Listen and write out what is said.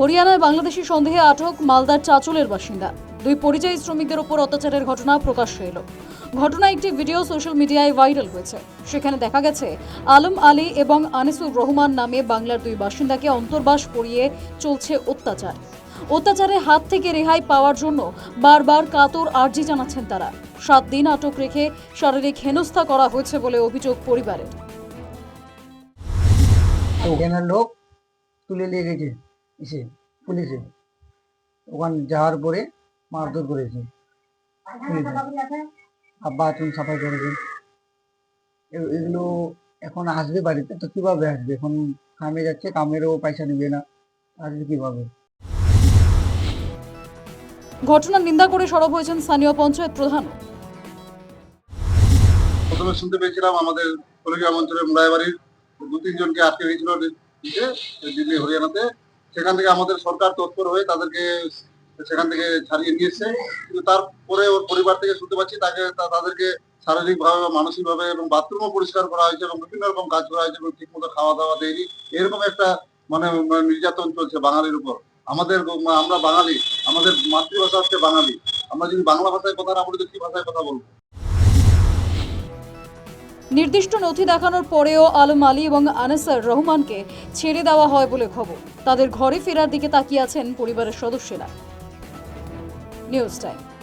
হরিয়ানায় বাংলাদেশি সন্দেহে আটক মালদার চাচলের বাসিন্দা। দুই পরিযায়ী শ্রমিকদের ওপর অত্যাচারের ঘটনা প্রকাশ্যে এলো। ঘটনা একটি ভিডিও সোশ্যাল মিডিয়ায় ভাইরাল হয়েছে। সেখানে দেখা গেছে, আলম আলী এবং আনিসুর রহমান নামে বাংলার দুই বাসিন্দাকে অন্তর্বাস করিয়ে চলছে অত্যাচার। অত্যাচারের হাত থেকে রেহাই পাওয়ার জন্য বারবার কাতর আর্জি জানাচ্ছেন তারা। সাত দিন আটক রেখে শারীরিক হেনস্থা করা হয়েছে বলে অভিযোগ পরিবারের। লোক তুলে নিয়ে গেছে। এসে পুলিশে ওখান যাওয়ার পরে মারধর করেছে। বাথরুম সাফাই করেছে। এগুলো এখন আসবে বাড়িতে? তো কীভাবে আসবে? এখন কামে যাচ্ছে কামেরও পয়সা নেবে না। আসবে কীভাবে? ঘটনার নিন্দা করে সরব হয়েছেন স্থানীয় পঞ্চায়েত প্রধান। প্রথমে শুনতে পেয়েছিলাম আমাদের কলেজীয় অঞ্চলের মুরাইবাড়ির দু তিনজনকে আটকে দিতে দিল্লি হরিয়ানাতে। সেখান থেকে আমাদের সরকার তৎপর হয়ে তাদেরকে সেখান থেকে ছাড়িয়ে নিয়েছে কিন্তু তারপরে ওর পরিবার থেকে শুনতে পাচ্ছি তাকে তাদেরকে শারীরিক ভাবে মানসিক ভাবে এবং বাথরুমও পরিষ্কার করা হয়েছে এবং বিভিন্ন রকম কাজ করা হয়েছে এবং ঠিক মতো খাওয়া দাওয়া দেয়নি। এরকম একটা মানে নির্যাতন চলছে বাঙালির উপর। আমাদের আমরা বাঙালি, আমাদের মাতৃভাষা হচ্ছে বাঙালি। আমরা যদি বাংলা ভাষায় কথা না বলি তো কি ভাষায় কথা বলব? নির্দিষ্ট নথি দেখানোর পরেও আলম আলী এবং আনাসার রহমানকে ছেড়ে দেওয়া হয় বলে খবর। তাদের ঘরে ফেরার দিকে তাকিয়ে আছেন পরিবারের সদস্যরা। News time.